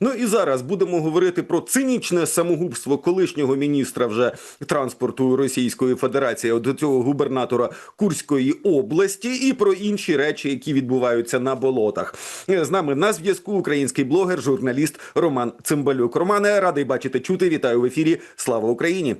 Ну і зараз будемо говорити про цинічне самогубство колишнього міністра вже транспорту Російської Федерації, до цього губернатора Курської області, і про інші речі, які відбуваються на болотах. З нами на зв'язку український блогер, журналіст Роман Цимбалюк. Романе, радий бачити чути. Вітаю в ефірі. Слава Україні!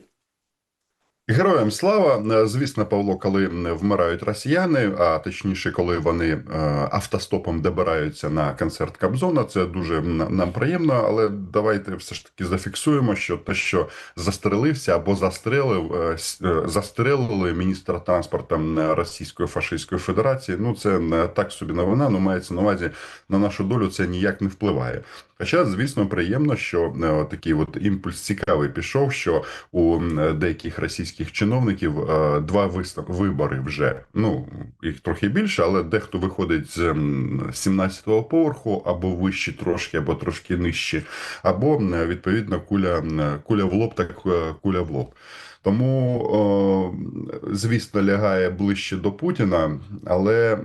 Героям слава, Е, звісно, Павло, коли вмирають росіяни, а точніше, коли вони е, автостопом добираються на концерт Кобзона, це дуже нам приємно. Але давайте все ж таки зафіксуємо, що те, що застрелився або застрелив, е, застрелили міністра транспорту Російської фашистської Федерації. Ну це так собі новина. Ну мається на увазі на нашу долю. Це ніяк не впливає. Хоча, звісно, приємно, що такий от імпульс цікавий пішов, що у деяких російських чиновників е, два вибори вже. Ну їх трохи більше, але дехто виходить з 17-го поверху або вище трошки, або трошки нижче, або відповідно куля куля в лоб, так е, куля в лоб. Тому, звісно, лягає ближче до Путіна, але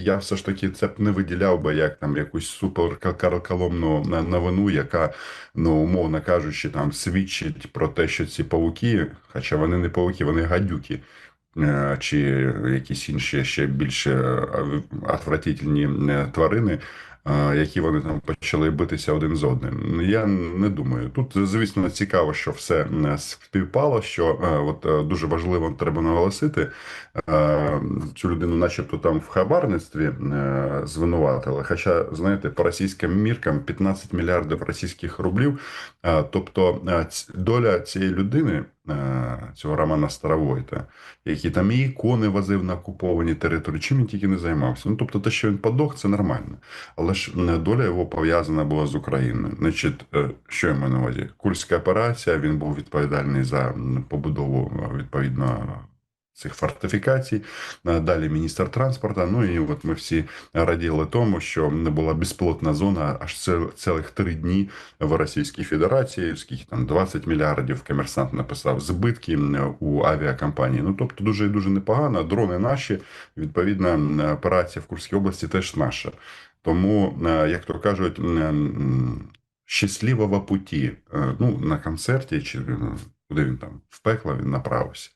я все ж таки це б не виділяв би як там якусь суперкарколомну новину, яка, ну умовно кажучи, там свідчить про те, що ці павуки, хоча вони не павуки, вони гадюки. е, Чи якісь інші ще більш е, отвратительні е, тварини, які вони там почали битися один з одним. Я не думаю. Тут, звісно, цікаво, що все е, співпало. Що е, от е, дуже важливо треба наголосити е, цю людину, начебто там в хабарництві е, звинуватили. Хоча, знаєте, по російським міркам 15 мільярдів російських рублів. Е, Тобто е, доля цієї людини, е, цього Романа Старовойта, який там і ікони возив на окуповані території, чим він тільки не займався. Ну тобто, те, що він подох, це нормально. Але ж е, доля його пов'язана була з Україною. Значить, е, що я маю на увазі? Курська операція. Він був відповідальний за побудову е, відповідно. Цих фортифікацій, Е, далі міністр транспорту. Ну і от ми всі раділи тому, що не була безпілотна зона аж цілих три дні в Російській Федерації, скільки там 20 мільярдів комерсант написав збитки у авіакомпанії. Ну тобто дуже і дуже непогано. Дрони наші, відповідно, операція в Курській області теж наша. Тому, е, як то кажуть, щасливого путі. Е, Ну, на концерті, чи е, куди він там в пекло він направився.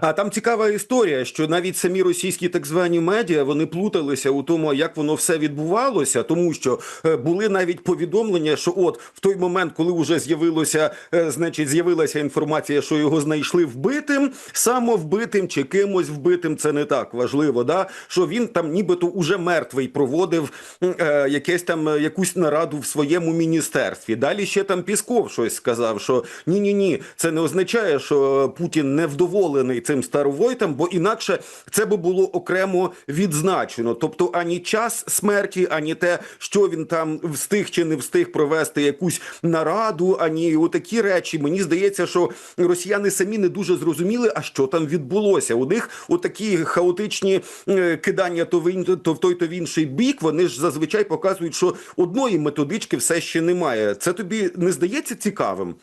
А там цікава історія, що навіть самі російські так звані медіа вони плуталися у тому, як воно все відбувалося, тому що е, були навіть повідомлення, що от в той момент, коли вже з'явилося, е, значить, з'явилася інформація, що його знайшли вбитим, самовбитим чи кимось вбитим, це не так важливо. Да, що він там, нібито уже мертвий, проводив е, якесь там е, якусь нараду в своєму міністерстві. Далі ще там Пісков щось сказав, що ні, ні, ні, це не означає, що Путін невдоволений цим старовойтом, бо інакше це би було окремо відзначено. Тобто ані час смерті, ані те, що він там встиг чи не встиг провести якусь нараду, ані отакі речі. Мені здається, що росіяни самі не дуже зрозуміли, а що там відбулося. У них отакі хаотичні е, кидання то в то в той, то в інший бік. Вони ж зазвичай показують, що одної методички все ще немає. Це тобі не здається цікавим?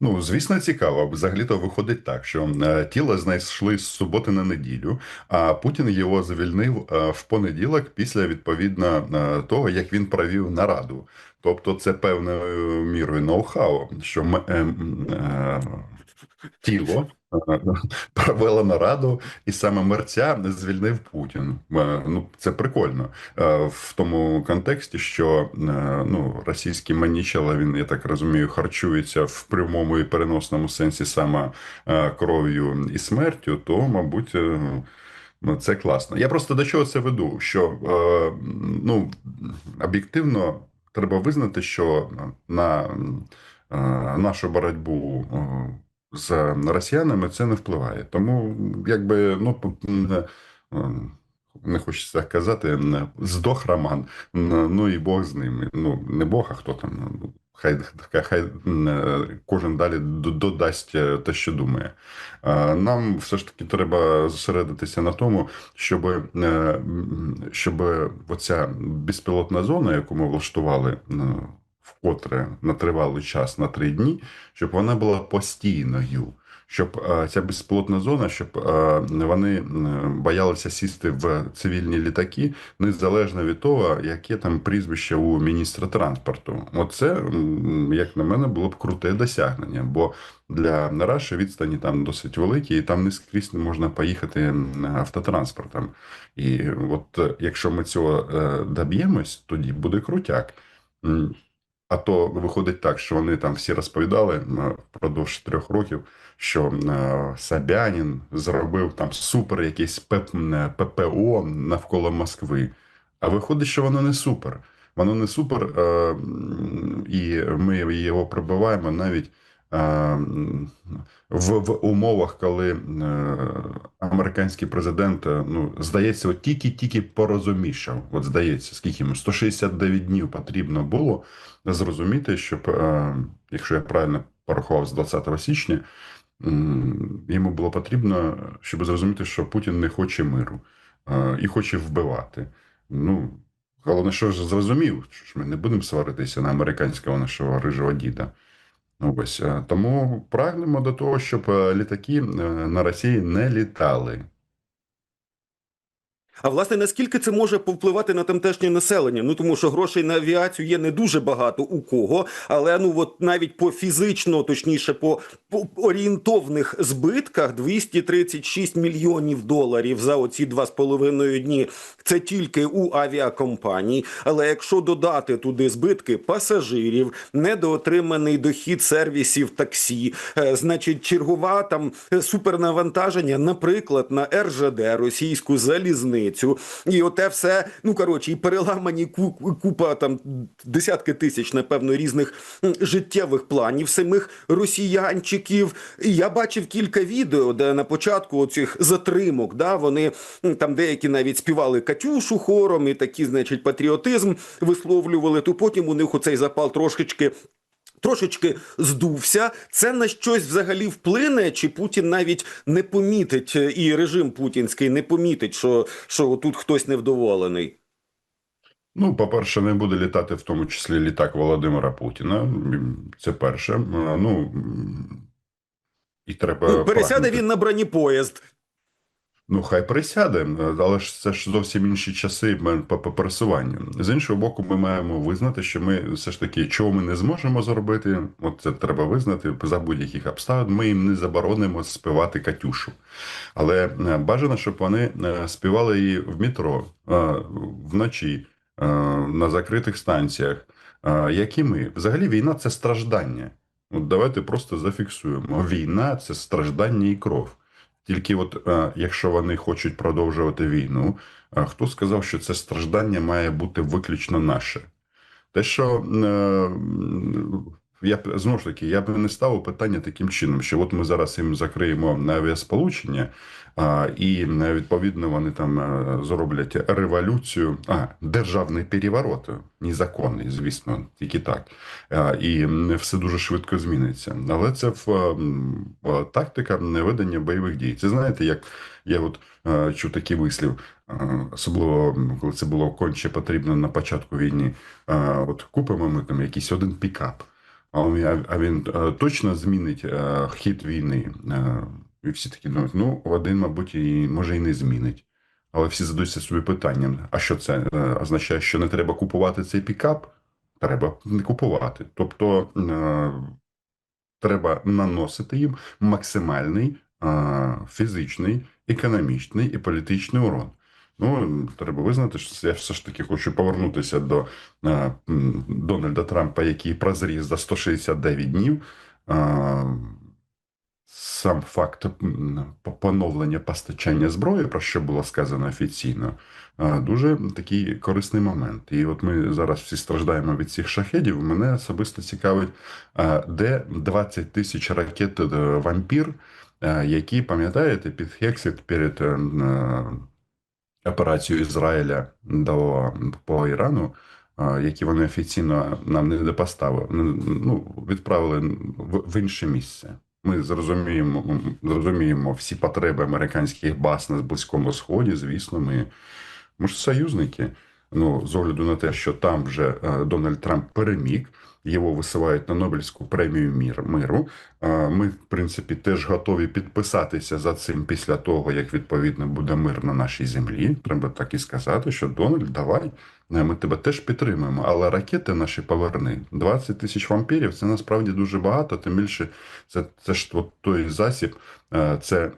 Ну, звісно, цікаво. Взагалі-то виходить так, що е, тіло знайшли з суботи на неділю, а Путін його звільнив е, в понеділок після відповідно е, того, як він провів нараду. Тобто, це певною мірою ноу-хау, що м- е, е, тіло провело нараду, і саме мерця звільнив Путін. Е, Ну, це прикольно Е, в тому контексті, що е, ну, російський манічела, він, я так розумію, харчується в прямому і переносному сенсі саме кров'ю і смертю, то, мабуть. Ну, це класно. Я просто до чого це веду? Що е, ну, об'єктивно треба визнати, що на е, нашу боротьбу з росіянами це не впливає. Тому, якби, ну, п- м, е, не хочеться казати, здох Роман, ну і Бог з ним. Ну, не Бог, а хто там. ну, Хай, хай, е, кожен далі додасть е, те, що думає. Нам все ж таки треба зосередитися на тому, щоб, е, щоб оця безпілотна зона, яку ми влаштували е, вкотре на тривалий час на три дні, щоб вона була постійною. щоб е, ця безпілотна зона, щоб е, вони е, боялися сісти в цивільні літаки, незалежно від того, яке там прізвище у міністра транспорту. Оце, як на мене, було б круте досягнення, бо для Раші відстані там досить великі, і там не скрізь не можна поїхати автотранспортом. І от якщо ми цього доб'ємось, тоді буде крутяк. А то виходить так, що вони там всі розповідали е, впродовж трьох років, що е, Собянін зробив там супер якесь ППО навколо Москви. А виходить, що воно не супер. Воно не супер, е, і ми його прибиваємо навіть е, в, в умовах, коли е, американський президент, е, ну, здається, от тільки-тільки порозумішав. От здається, скільки йому 169 днів потрібно було зрозуміти, щоб, е, якщо я правильно порахував з 20 січня, йому було потрібно, щоб зрозуміти, що Путін не хоче миру е, і хоче вбивати. Ну, головне, що ж зрозумів, що ж ми не будемо сваритися на американського нашого рижого діда. Ну, ось е, тому прагнемо до того, щоб е, літаки е, на Росії не літали. А власне, наскільки це може повпливати на тамтешнє населення? Ну тому що грошей на авіацію є не дуже багато у кого, але ну от навіть по фізично, точніше, по, по орієнтовних збитках 236 мільйонів доларів за оці два з половиною дні. Це тільки у авіакомпаній. Але якщо додати туди збитки пасажирів, недоотриманий дохід сервісів таксі, е, значить чергова там е, супернавантаження, наприклад, на РЖД, російську залізницю, і оте все, ну коротше, і переламані ку- купа там десятки тисяч, напевно, різних життєвих планів самих росіянчиків. І я бачив кілька відео, де на початку оцих затримок, да, вони там деякі навіть співали Катюшу хором і такі, значить, патріотизм висловлювали, то потім у них оцей запал трошечки. Трошечки здувся. Це на щось взагалі вплине, чи Путін навіть не помітить, е, і режим путінський не помітить, що, що тут хтось невдоволений. Ну, по-перше, не буде літати в тому числі літак Володимира Путіна. Це перше. Е, Ну, і треба. Ну, пересяде він на бронепоїзд. Ну, хай присяде, але ж це ж зовсім інші часи по пересуванню. З іншого боку, ми маємо визнати, що ми все ж таки, чого ми не зможемо зробити, от це треба визнати за будь-яких обставин. Ми їм не заборонимо співати Катюшу. Але е, бажано, щоб вони е, співали її в метро е, вночі, е, на закритих станціях. е, Як і ми. Взагалі, війна це страждання. От давайте просто зафіксуємо: війна це страждання і кров. Тільки от е, якщо вони хочуть продовжувати війну, е, хто сказав, що це страждання має бути виключно наше? Те, що е, я знову ж таки, я б не ставив питання таким чином, що от ми зараз їм закриємо авіасполучення, а, і е, відповідно вони там е, зроблять революцію, а державний переворот, незаконний, звісно, тільки так. А, І все дуже швидко зміниться. Але це в, е, тактика ведення бойових дій. Це знаєте, як я от е, чув такий вислів, е, особливо коли це було конче потрібно на початку війни. Е, От купимо ми там якийсь один пікап. А він, е, точно змінить е, хід війни. Е, І всі такі думають, ну, один, мабуть, і може і не змінить. Але всі задаються собі питанням: а що це означає, що не треба купувати цей пікап? Треба не купувати. Тобто треба наносити їм максимальний фізичний, економічний і політичний урон. Ну, треба визнати, що я все ж таки хочу повернутися до е, Дональда Трампа, який прозрів за 169 днів. Е, Сам факт поновлення постачання зброї, про що було сказано офіційно, дуже такий корисний момент. І от ми зараз всі страждаємо від цих шахедів. Мене особисто цікавить, де 20 тисяч ракет е, вампір, е, які пам'ятаєте під Хексит перед е, операцію Ізраїля до по Ірану, які вони офіційно нам не допоставили, ну відправили в, інше місце. Ми зрозуміємо, зрозуміємо всі потреби американських баз на Близькому Сході. Звісно, ми, ми ж союзники. Ну, з огляду на те, що там вже е, Дональд Трамп переміг, його висувають на Нобелівську премію миру. Ми, в принципі, теж готові підписатися за цим після того, як відповідно буде мир на нашій землі. Треба так і сказати, що Дональд, давай, е, ми тебе теж підтримуємо, але ракети наші поверни. 20 тисяч вампірів це насправді дуже багато. Тим більше, це, це ж от той засіб, е, це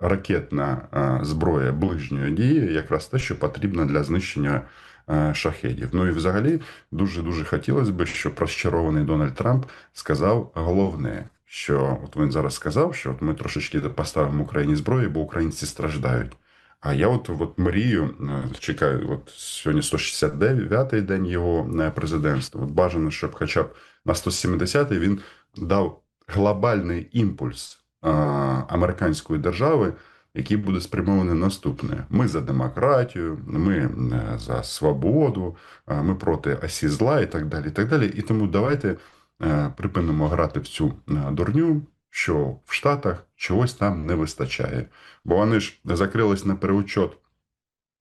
ракетна е, зброя ближньої дії, якраз те, що потрібно для знищення шахедів. Ну і взагалі дуже дуже хотілося б, щоб розчарований Дональд Трамп сказав головне. Що от він зараз сказав, що от ми трошечки поставимо Україні зброю, бо українці страждають. А я от, от мрію, е, чекаю, от сьогодні 169-й день його е, президентства. От бажано, щоб хоча б на 170-й він дав глобальний імпульс е, американської держави, який буде спрямований наступне: ми за демократію, ми е, за свободу, е, ми проти осі зла і так далі. І так далі. І тому давайте е, припинимо грати в цю дурню, що в Штатах чогось там не вистачає. Бо вони ж закрились на переучет.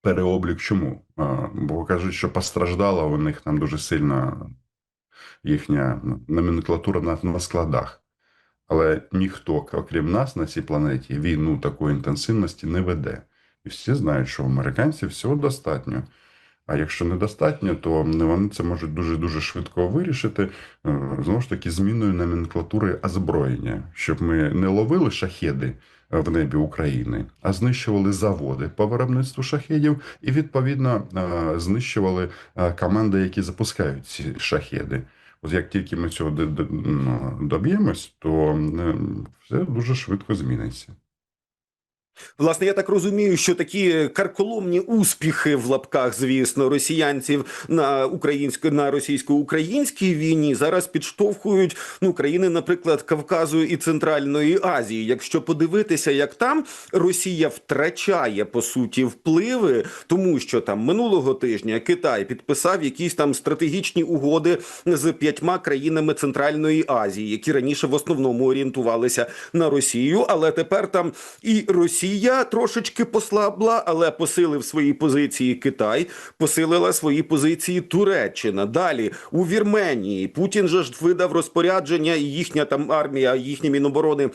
Переоблік чому? Бо кажуть, що постраждала у них там дуже сильно їхня номенклатура на, на складах. Але ніхто, окрім нас, на цій планеті війну такої інтенсивності не веде. І всі знають, що у американців всього достатньо. А якщо недостатньо, то вони це можуть дуже дуже швидко вирішити. е, Знову ж таки, зміною номенклатури озброєння, щоб ми не ловили шахеди е, в небі України, а знищували заводи по виробництву шахедів, і відповідно е, знищували команди, які запускають ці шахеди. От як тільки ми цього доб'ємось, то все дуже швидко зміниться. Власне, я так розумію, що такі карколомні успіхи в лапках, звісно, росіянців на українсько на російсько-українській війні зараз підштовхують ну країни, наприклад, Кавказу і Центральної Азії. Якщо подивитися, як там Росія втрачає по суті впливи, тому що там минулого тижня Китай підписав якісь там стратегічні угоди з п'ятьма країнами Центральної Азії, які раніше в основному орієнтувалися на Росію, але тепер там і Росія трошечки послабла, але посилив свої позиції Китай, посилила свої позиції Туреччина. Далі у Вірменії Путін же ж видав розпорядження, і їхня там армія, їхні міноборони.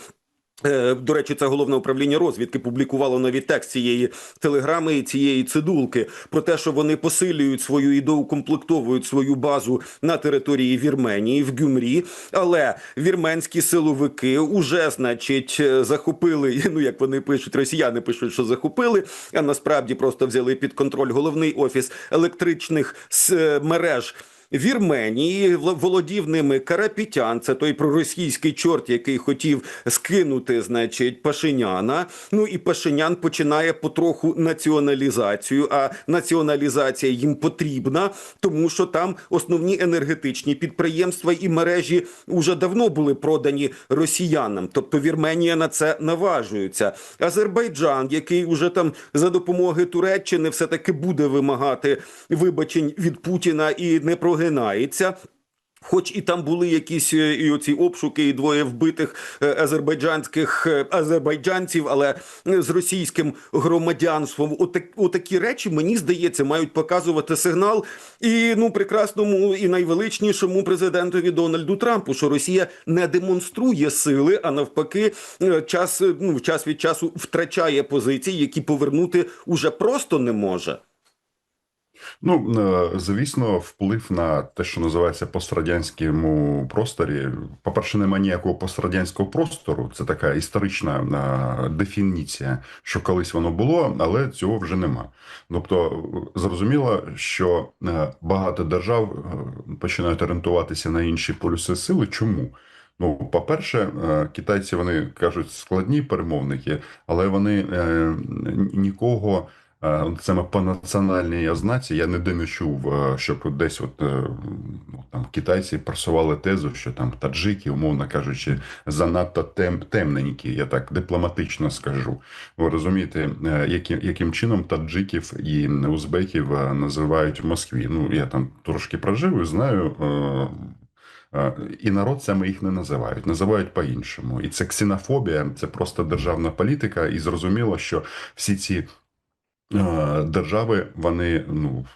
Е, До речі, це головне управління розвідки публікувало навіть текст цієї телеграми і цієї цидулки про те, що вони посилюють свою і доукомплектовують свою базу на території Вірменії в Гюмрі. Але вірменські силовики уже, значить, е, захопили. Ну як вони пишуть, росіяни пишуть, що захопили, а насправді просто взяли під контроль головний офіс електричних е, мереж. Вірменії володів ними Карапітян, це той проросійський чорт, який хотів скинути, значить, Пашиняна. Ну і Пашинян починає потроху націоналізацію. А націоналізація їм потрібна, тому що там основні енергетичні підприємства і мережі вже давно були продані росіянам. Тобто Вірменія на це наважується. Азербайджан, який уже там за допомоги Туреччини все таки буде вимагати вибачень від Путіна і не прогинається. Хоч і там були якісь е, і оці обшуки, і двоє вбитих е, азербайджанських е, азербайджанців, але з російським громадянством, отак, отакі речі, мені здається, мають показувати сигнал і ну прекрасному і найвеличнішому президентові Дональду Трампу, що Росія не демонструє сили, а навпаки, час ну час від часу втрачає позиції, які повернути уже просто не може. Ну, е, звісно, вплив на те, що називається пострадянському просторі. По-перше, немає ніякого пострадянського простору. Це така історична е, дефініція, що колись воно було, але цього вже нема. Тобто, е, зрозуміло, що багато держав починають орієнтуватися на інші полюси сили. Чому? Ну, по-перше, китайці вони кажуть складні перемовники, але вони нікого. Саме по національній ознаці я не чув, щоб десь от е, ну, там китайці просували тезу, що там таджики, умовно кажучи, занадто тем, темненькі, я так дипломатично скажу. Ви розумієте, е, яким, яким чином таджиків і узбеків е, називають в Москві? Ну, я там трошки прожив і знаю. І народ саме їх не називають, називають по-іншому. І це ксенофобія, це просто державна політика, і зрозуміло, що всі ці держави вони ну.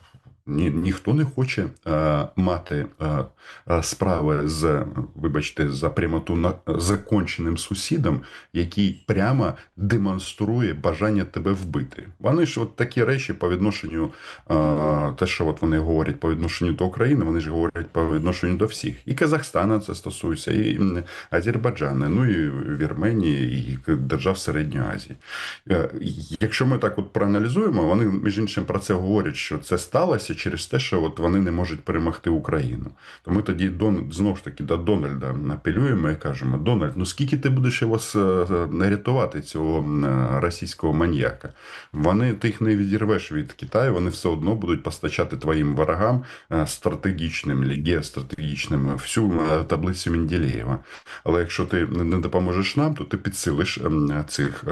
Ні, ніхто не хоче е, мати е, е, справи з, вибачте, за прямоту на законченим сусідом, який прямо демонструє бажання тебе вбити. Вони ж от такі речі по відношенню, е, те, що от вони говорять по відношенню до України, вони ж говорять по відношенню до всіх. І Казахстана це стосується, і Азербайджану, ну і Вірменії, і держав Середньої Азії. Е, Якщо ми так от проаналізуємо, вони між іншим про це говорять, що це сталося через те, що от вони не можуть перемогти Україну. То ми тоді Дон знову ж таки до Дональда апелюємо і кажемо: Дональд, ну скільки ти будеш його с- е, рятувати, цього е, російського маньяка? Вони ти їх не відірвеш від Китаю, вони все одно будуть постачати твоїм ворогам е, стратегічним, геостратегічним всю таблицю Менделєєва. Але якщо ти не допоможеш нам, то ти підсилиш цих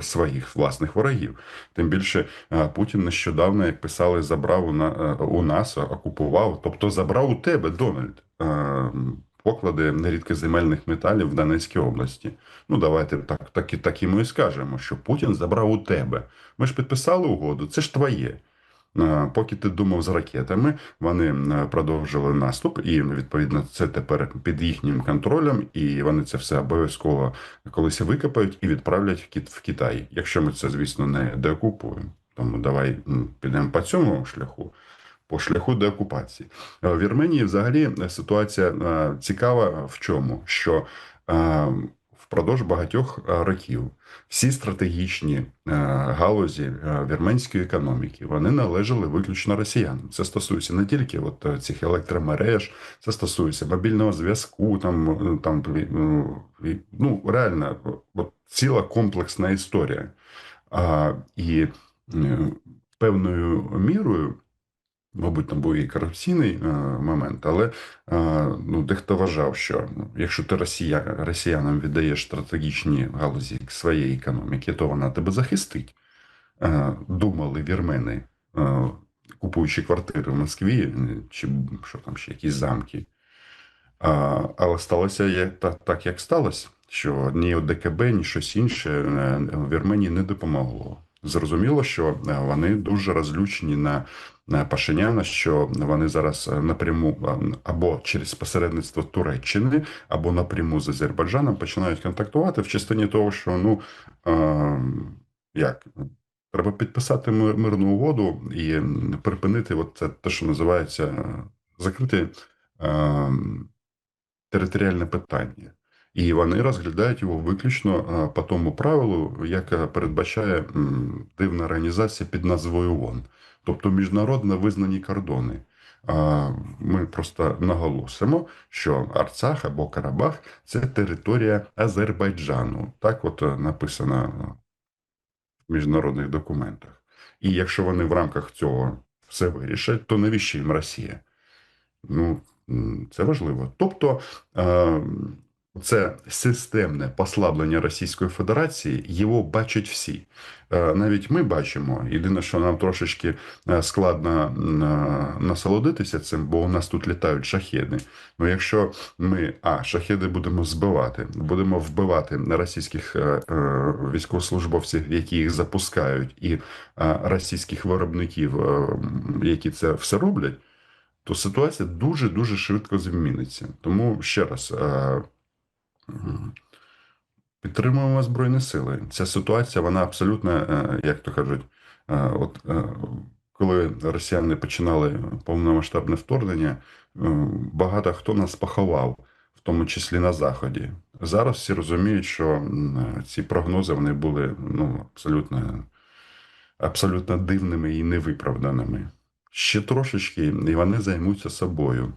своїх власних ворогів. Тим більше Путін нещодавно, як писали, забрав на, у нас, окупував, тобто забрав у тебе Дональд. е, Поклади рідкоземельних металів в Донецькій області. Ну, давайте так, так, так і ми скажемо, що Путін забрав у тебе. Ми ж підписали угоду, це ж твоє. Е, Поки ти думав з ракетами, вони е, продовжили наступ, і відповідно це тепер під їхнім контролем, і вони це все обов'язково колись викопають і відправлять в Китай. Якщо ми це, звісно, не деокупуємо. Тому давай підемо по цьому шляху. По шляху деокупації. Е, В Вірменії взагалі е, ситуація е, цікава в чому? Що впродовж багатьох років всі стратегічні галузі вірменської економіки вони належали виключно росіянам. Це стосується не тільки от цих електромереж, це стосується мобільного зв'язку, там, там ну реально от, ціла комплексна історія. А, і певною мірою. Мабуть, там був і корупційний е, момент, але е, ну, дехто вважав, що ну, якщо ти росія, росіянам віддаєш стратегічні галузі своєї економіки, то вона тебе захистить. Е, думали вірмени, е, купуючи квартири в Москві, е, чи що там ще якісь замки. А, але сталося як, так, так, як сталося, що ні ОДКБ, ні щось інше е, Вірменії не допомогло. Зрозуміло, що е, вони дуже розлючені на, на Пашиняна, що вони зараз е, напряму е, або через посередництво Туреччини, або напряму з Азербайджаном починають контактувати в частині того, що ну е, як треба підписати мирну угоду і припинити от це те, що називається закрити. е, територіальне питання. І вони розглядають його виключно е, по тому правилу, яке передбачає дивна організація під назвою ООН, тобто міжнародно визнані кордони. Ми просто наголосимо, що Арцах або Карабах це територія Азербайджану. Так, от е, написано в міжнародних документах. І якщо вони в рамках цього все вирішать, то навіщо їм Росія? Ну, це важливо. Тобто, е, це системне послаблення Російської Федерації, його бачать всі. Е, Навіть ми бачимо. Єдине, що нам трошечки е, складно е, насолодитися цим, бо у нас тут літають шахеди. Ну, якщо ми а шахеди будемо збивати, будемо вбивати російських військовослужбовців, які їх запускають, і російських виробників, які це все роблять то ситуація дуже дуже швидко зміниться. Тому ще раз підтримуємо Збройні Сили. Ця ситуація, вона абсолютно, е, як то кажуть, е, от е, коли росіяни починали повномасштабне вторгнення, багато хто нас поховав, в тому числі на Заході. Зараз всі розуміють, що ці прогнози вони були ну, абсолютно, абсолютно дивними і невиправданими. Ще трошечки, і вони займуться собою.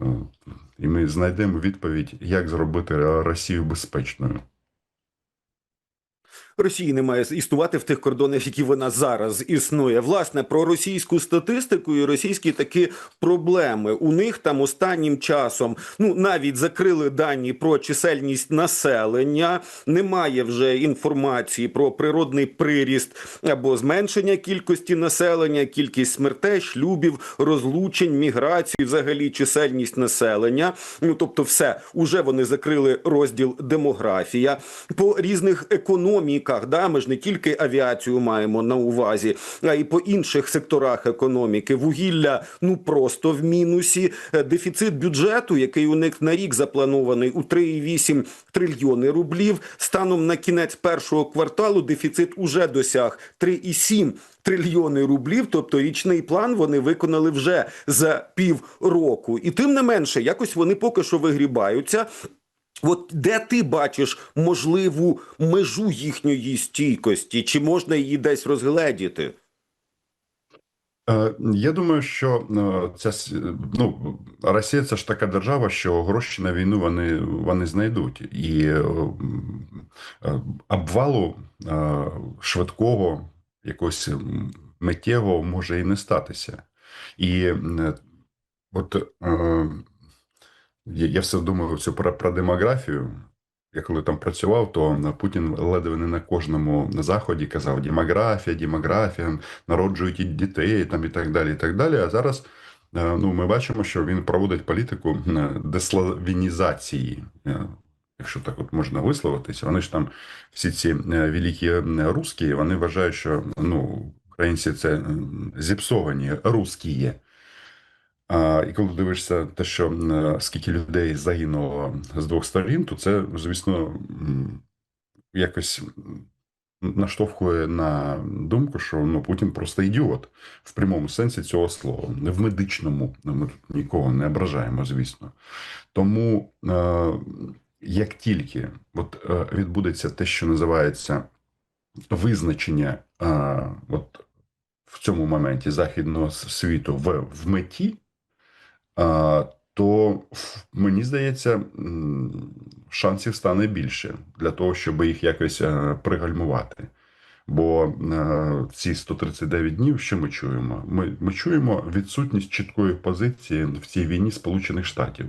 От. І ми знайдемо відповідь, як зробити Росію безпечною. Росії не має існувати в тих кордонах, які вона зараз існує. Власне про російську статистику і російські такі проблеми. У них там останнім часом ну навіть закрили дані про чисельність населення. Немає вже інформації про природний приріст або зменшення кількості населення, кількість смертей, шлюбів, розлучень, міграції, взагалі чисельність населення. Ну тобто, все уже вони закрили розділ демографія по різних економіках. Економіках. Да, ми ж не тільки авіацію маємо на увазі, а й по інших секторах економіки. Вугілля ну просто в мінусі. Е, Дефіцит бюджету, який у них на рік запланований у 3,8 трильйони рублів. Станом на кінець першого кварталу дефіцит уже досяг 3,7 трильйони рублів. Тобто річний план вони виконали вже за півроку. І тим не менше, якось вони поки що вигрібаються. От де ти бачиш можливу межу їхньої стійкості, чи можна її десь розгледіти? Е, Я думаю, що е, ця ну, Росія це ж така держава, що гроші на війну вони, вони знайдуть. І е, обвалу швидкого, якогось миттєвого може і не статися. І от я, я все думаю цю про, про демографію. Я коли там працював, то Путін ледве не на кожному заході казав: демографія, демографія, народжують дітей там і так далі. і так далі. А зараз е, ну, ми бачимо, що він проводить політику е, деславінізації. е, Якщо так от можна висловитися, вони ж там всі ці великі русські, вони вважають, що ну, українці це зіпсовані русські. А, і коли дивишся те, що е, скільки людей загинуло з двох сторін, то це, звісно, якось наштовхує на думку, що ну, Путін просто ідіот в прямому сенсі цього слова, не в медичному. Ми тут нікого не ображаємо, звісно. Тому е, як тільки от, е, відбудеться те, що називається визначення е, от, в цьому моменті західного світу в, в меті, то мені здається, шансів стане більше для того, щоб їх якось е, пригальмувати. Бо е, ці 139 днів, що ми чуємо? Ми, ми чуємо відсутність чіткої позиції в цій війні Сполучених Штатів.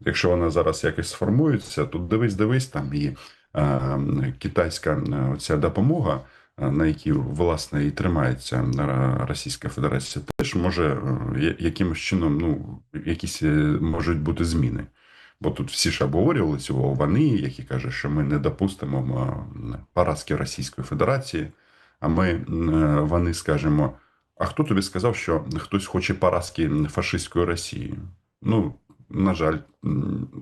Якщо вона зараз якось сформується, то дивись, дивись там і е, китайська оця допомога, на якій власне і тримається е, Російська Федерація, теж може е, якимось чином, ну якісь е, можуть бути зміни. Бо тут всі ж обговорювали цього вони, які кажуть, що ми не допустимо е, поразки Російської Федерації. А ми е, вони скажемо: а хто тобі сказав, що хтось хоче поразки фашистської Росії? Ну, на жаль,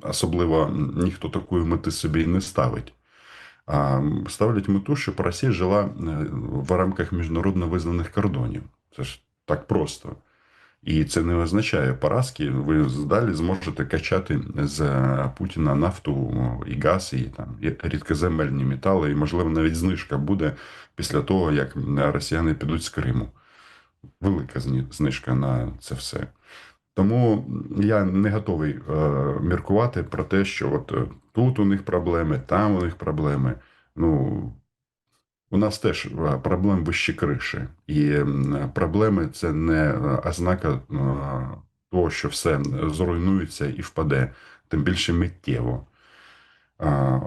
особливо ніхто такої мети собі не ставить. Ставлять мету, щоб Росія жила е, в рамках міжнародно визнаних кордонів. Це ж так просто. І це не означає поразки. Ви далі зможете качати з Путіна нафту і газ, і там і рідкоземельні метали, і можливо навіть знижка буде після того, як росіяни підуть з Криму. Велика знижка на це все. Тому я не готовий е, міркувати про те, що от е, тут у них проблеми, там у них проблеми. Ну, у нас теж е, проблем вище криші. І проблеми це не ознака е, того, що все зруйнується і впаде, тим більше миттєво.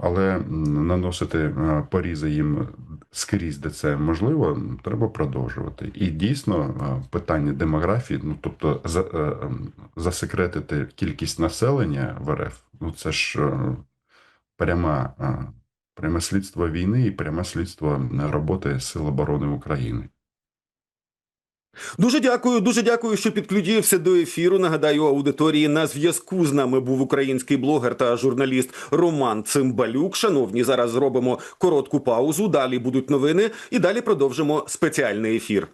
Але наносити порізи їм скрізь, де це можливо, треба продовжувати. І дійсно е, питання демографії, ну тобто е, ем, засекретити кількість населення в РФ, ну це ж е, пряма, пряме слідство війни і пряме слідство роботи Сил оборони України. Дуже дякую, дуже дякую, що підключився до ефіру. Нагадаю, аудиторії на зв'язку з нами був український блогер та журналіст Роман Цимбалюк. Шановні, зараз зробимо коротку паузу. Далі будуть новини, і далі продовжимо спеціальний ефір.